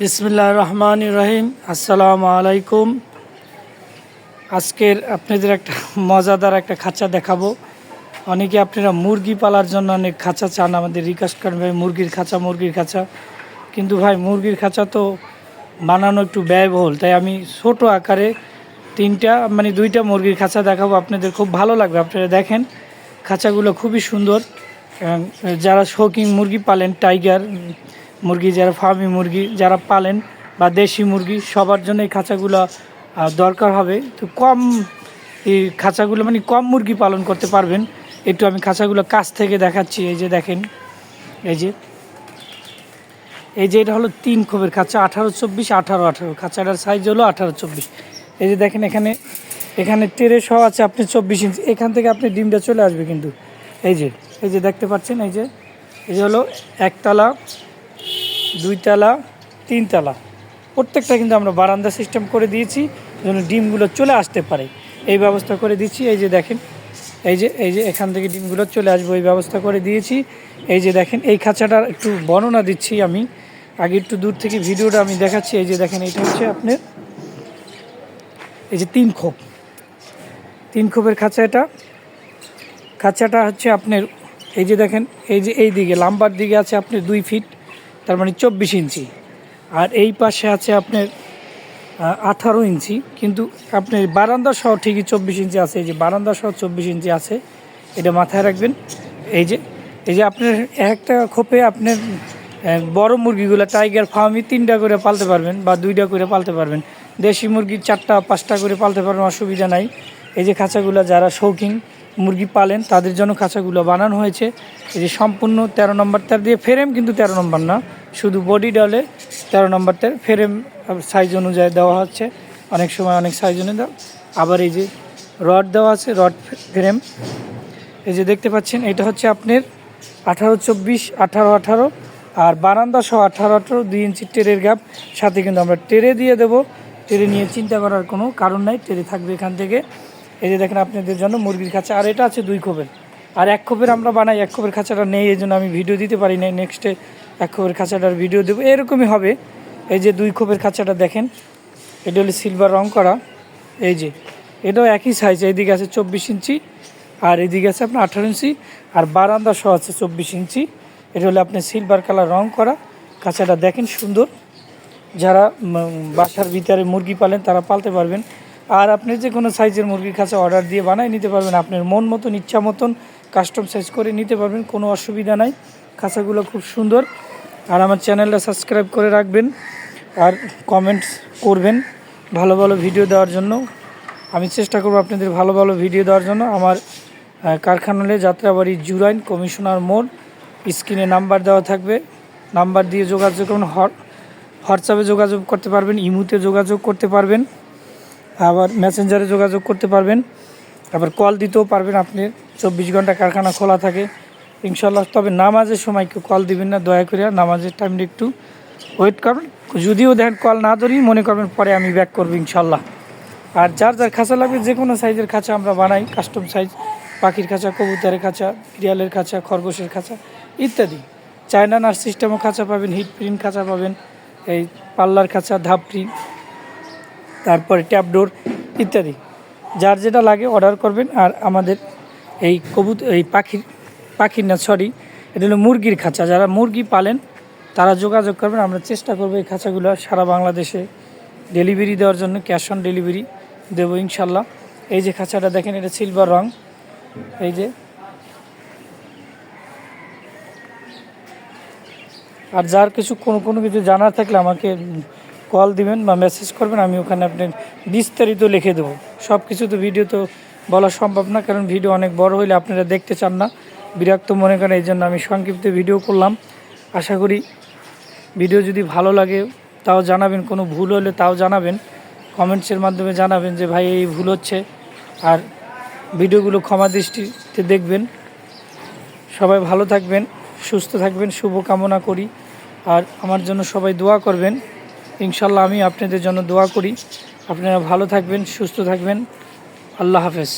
বিসমিল্লাহ রহমান রহিম। আসসালামু আলাইকুম। আজকের আপনাদের একটা মজাদার একটা খাঁচা দেখাবো। অনেকে আপনারা মুরগি পালার জন্য অনেক খাঁচা চান। আমাদের রিকোয়েস্ট করেন, ভাই, মুরগির খাঁচা মুরগির খাঁচা। কিন্তু ভাই, মুরগির খাঁচা তো বানানো একটু ব্যয়বহুল। তাই আমি ছোট আকারে তিনটা মানে দুইটা মুরগির খাঁচা দেখাবো। আপনাদের খুব ভালো লাগবে। আপনারা দেখেন, খাঁচাগুলো খুবই সুন্দর। যারা শৌখিন মুরগি পালেন, টাইগার মুরগি, যারা ফার্মি মুরগি যারা পালেন বা দেশি মুরগি, সবার জন্য এই খাঁচাগুলো দরকার হবে। তো কম এই খাঁচাগুলো মানে কম মুরগি পালন করতে পারবেন। একটু আমি খাঁচাগুলো কাছ থেকে দেখাচ্ছি, এই যে দেখেন, এই যে। এই যে এটা হলো তিন খোপের খাঁচা, আঠারো চব্বিশ, আঠারো আঠারো। খাঁচাটার সাইজ হলো আঠারো চব্বিশ। এই যে দেখেন এখানে এখানে তেরে আছে আপনি চব্বিশ ইঞ্চি এখান থেকে আপনি ডিমটা চলে আসবে কিন্তু। এই যে এই যে দেখতে পাচ্ছেন, এই যে এই যে হলো একতলা দুইতলা, তিনতলা। প্রত্যেকটা কিন্তু আমরা বারান্দা সিস্টেম করে দিয়েছি, যেন ডিমগুলো চলে আসতে পারে। এই ব্যবস্থা করে দিচ্ছি, এই যে দেখেন, এই যে এই যে এখান থেকে ডিমগুলো চলে আসব, এই ব্যবস্থা করে দিয়েছি। এই যে দেখেন, এই খাঁচাটার একটু বর্ণনা দিচ্ছি আমি। আগে একটু দূর থেকে ভিডিওটা আমি দেখাচ্ছি, এই যে দেখেন, এটা হচ্ছে আপনার, এই যে তিন খোপ। তিন খোপের খাঁচা এটা। খাঁচাটা হচ্ছে আপনার, এই যে দেখেন, এই যে এই দিকে, লাম্বার দিকে আছে আপনি দুই ফিট। তার মানে চব্বিশ ইঞ্চি। আর এই পাশে আছে আপনার আঠারো ইঞ্চি, কিন্তু আপনার বারান্দা সহ ঠিকই চব্বিশ ইঞ্চি আছে, এই যে বারান্দা সহ চব্বিশ ইঞ্চি আছে, এটা মাথায় রাখবেন। এই যে এই যে আপনার একটা খোপে আপনার বড় মুরগিগুলো টাইগার ফার্মই তিনটা করে পালতে পারবেন বা দুইটা করে পালতে পারবেন। দেশি মুরগি চারটা, পাঁচটা করে পালতে পারবেন, অসুবিধা নাই। এই যে খাঁচাগুলো যারা শৌখিন মুরগি পালেন, তাদের জন্য খাঁচাগুলো বানানো হয়েছে। এই যে সম্পূর্ণ তেরো নম্বর তার দিয়ে ফ্রেম কিন্তু তেরো নম্বর না, শুধু বডি ডলে তেরো নম্বর তার ফ্রেম সাইজ অনুযায়ী দেওয়া হচ্ছে। অনেক সময় অনেক সাইজ অনুযায়ী আবার এই যে রড দেওয়া আছে রড ফ্রেম এই যে দেখতে পাচ্ছেন, এটা হচ্ছে আপনার আঠারো চব্বিশ, আঠারো আঠারো আর বারান্দা সহ আঠারো আঠারো, দুই ইঞ্চি টেরের গ্যাপ সাথে কিন্তু আমরা টেরে দিয়ে দেবো। টেরে নিয়ে চিন্তা করার কোনো কারণ নাই, টেরে থাকবে এখান থেকে। এই যে দেখেন আপনাদের জন্য মুরগির খাঁচা, আর এটা আছে দুই খোপের। আর এক খোপের আমরা বানাই, এক খোপের খাঁচাটা নেই, এই জন্য আমি ভিডিও দিতে পারি নাই। নেক্সটে এক খোপের খাঁচাটার ভিডিও দেবো। এরকমই হবে। এই যে দুই খোপের খাঁচাটা দেখেন, এটা হলো সিলভার রং করা। এই যে, এটাও একই সাইজ এইদিকে আছে চব্বিশ ইঞ্চি, আর এদিকে আছে আপনার আঠারো ইঞ্চি, আর বারান্দা সহ আছে চব্বিশ ইঞ্চি। এটা হলো আপনি সিলভার কালার রং করা। খাঁচাটা দেখেন সুন্দর। যারা বাসার ভিতরে মুরগি পালেন, তারা পালতে পারবেন। আর আপনি যে কোনো সাইজের মুরগির কাছে অর্ডার দিয়ে বানাই নিতে পারবেন। আপনার মন মতন, ইচ্ছা মতন কাস্টম সাইজ করে নিতে পারবেন, কোনো অসুবিধা নাই। খাঁচাগুলো খুব সুন্দর। আর আমার চ্যানেলটা সাবস্ক্রাইব করে রাখবেন আর কমেন্টস করবেন ভালো ভালো ভিডিও দেওয়ার জন্য। আমি চেষ্টা করব আপনাদের ভালো ভালো ভিডিও দেওয়ার জন্য। আমার কারখানালে যাত্রাবাড়ি জুরাইন কমিশনার মোড়, স্ক্রিনে নাম্বার দেওয়া থাকবে। নাম্বার দিয়ে যোগাযোগ করুন হোয়াটসঅ্যাপে যোগাযোগ করতে পারবেন, ইমুতে যোগাযোগ করতে পারবেন। আবার মেসেঞ্জারে যোগাযোগ করতে পারবেন। আবার কল দিতেও পারবেন আপনি। চব্বিশ ঘণ্টা কারখানা খোলা থাকে। ইনশাল্লাহ তবে নামাজের সময় কেউ কল দিবেন না। দয়া করে নামাজের টাইমটা একটু ওয়েট করবেন। যদিও দেখেন কল না ধরি মনে করবেন পরে আমি ব্যাক করব ইনশাল্লাহ আর যার যার খাঁচা লাগবে, যে কোনো সাইজের খাঁচা আমরা বানাই। কাস্টম সাইজ পাখির খাঁচা, কবুতরের খাঁচা, বিড়ালের খাঁচা, খরগোশের খাঁচা ইত্যাদি। চায়না নার্স সিস্টেমও খাঁচা পাবেন হিট প্রিন্ট খাঁচা পাবেন, এই পাল্লার খাঁচা ধাপড়ি তারপরে ট্যাপডোর ইত্যাদি। যার যেটা লাগে অর্ডার করবেন। আর আমাদের এই কবুত, এই পাখির পাখির না সরি এটা হলো মুরগির খাঁচা। যারা মুরগি পালেন, তারা যোগাযোগ করবেন। আমরা চেষ্টা করব এই খাঁচাগুলো সারা বাংলাদেশে ডেলিভারি দেওয়ার জন্য। ক্যাশ অন ডেলিভারি দেবো ইনশাল্লাহ। এই যে খাঁচাটা দেখেন, এটা সিলভার রং। এই যে। আর যার কিছু কোনো কোনো কিছু জানার থাকলে আমাকে কল দিবেন বা মেসেজ করবেন, আমি ওখানে আপনার বিস্তারিত লিখে দেবো। সব কিছু তো ভিডিও তো বলা সম্ভব না, কারণ ভিডিও অনেক বড় হইলে আপনারা দেখতে চান না। বিরক্ত মনে করেন, এই জন্য আমি সংক্ষিপ্ত ভিডিও করলাম। আশা করি ভিডিও যদি ভালো লাগে, তাও জানাবেন। কোনো ভুল হলে তাও জানাবেন। কমেন্টসের মাধ্যমে জানাবেন যে, ভাই, এই ভুল হচ্ছে। আর ভিডিওগুলো ক্ষমা দৃষ্টিতে দেখবেন। সবাই ভালো থাকবেন, সুস্থ থাকবেন শুভ কামনা করি। আর আমার জন্য সবাই দোয়া করবেন। ইনশাল্লাহ আমি আপনাদের জন্য দোয়া করি। আপনারা ভালো থাকবেন সুস্থ থাকবেন। আল্লাহ হাফেজ।